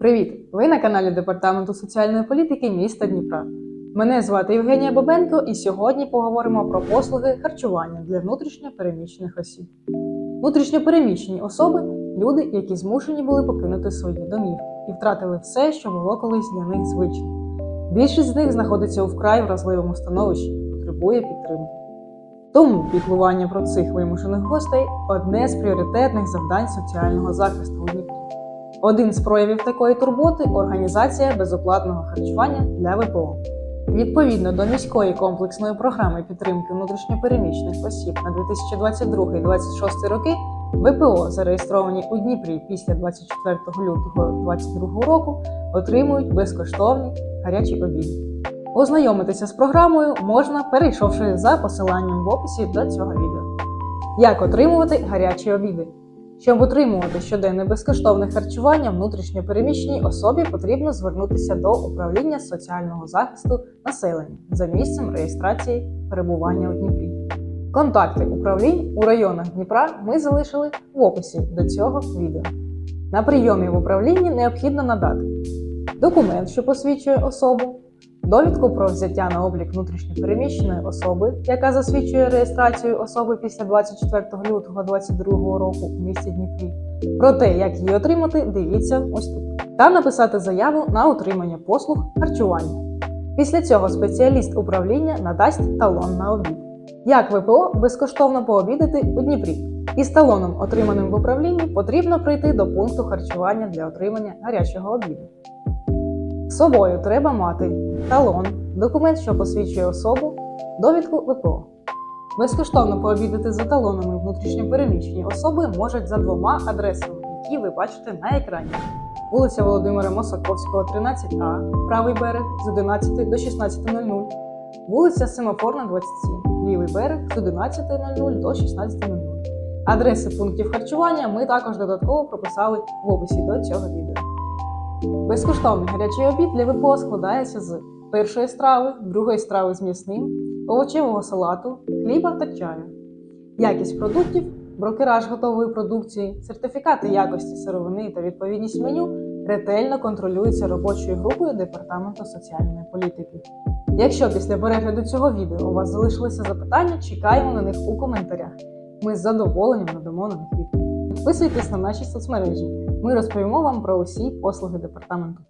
Привіт! Ви на каналі Департаменту соціальної політики міста Дніпра. Мене звати Євгенія Бабенко, і сьогодні поговоримо про послуги харчування для внутрішньо переміщених осіб. Внутрішньо переміщені особи люди, які змушені були покинути свої домівки і втратили все, що було колись для них звичним. Більшість з них знаходиться у вкрай вразливому становищі потребує підтримки. Тому піклування про цих вимушених гостей одне з пріоритетних завдань соціального захисту у Дніпрі. Один з проявів такої турботи організація безоплатного харчування для ВПО. Відповідно до міської комплексної програми підтримки внутрішньопереміщених осіб на 2022-2026 роки ВПО, зареєстровані у Дніпрі після 24 лютого 2022 року, отримують безкоштовні гарячі обіди. Ознайомитися з програмою можна, перейшовши за посиланням в описі до цього відео. Як отримувати гарячі обіди? Щоб отримувати щоденне безкоштовне харчування внутрішньо переміщеній особі, потрібно звернутися до управління соціального захисту населення за місцем реєстрації перебування у Дніпрі. Контакти управлінь у районах Дніпра ми залишили в описі до цього відео. На прийомі в управлінні необхідно надати документ, що посвідчує особу, довідку про взяття на облік внутрішньопереміщеної особи, яка засвідчує реєстрацію особи після 24 лютого 2022 року у місті Дніпрі. Про те, як її отримати, дивіться ось тут. Та написати заяву на отримання послуг харчування. Після цього спеціаліст управління надасть талон на обід. Як ВПО безкоштовно пообідати у Дніпрі. Із талоном, отриманим в управлінні, потрібно прийти до пункту харчування для отримання гарячого обіду. З собою треба мати талон, документ, що посвідчує особу, довідку ВПО. Безкоштовно пообідати за талонами внутрішньопереміщені особи можуть за двома адресами, які ви бачите на екрані. Вулиця Володимира Мосаковського, 13А, правий берег з 11 до 16.00, вулиця Семафорна, 27, лівий берег з 11.00 до 16.00. Адреси пунктів харчування ми також додатково прописали в описі до цього відео. Безкоштовний гарячий обід для ВПО складається з першої страви, другої страви з м'ясним, овочевого салату, хліба та чаю. Якість продуктів, брокераж готової продукції, сертифікати якості сировини та відповідність меню ретельно контролюються робочою групою Департаменту соціальної політики. Якщо після перегляду цього відео у вас залишилися запитання, чекаємо на них у коментарях. Ми з задоволенням надамо на них відповідь. Підписуйтесь на наші соцмережі. Ми розповімо вам про усі послуги департаменту.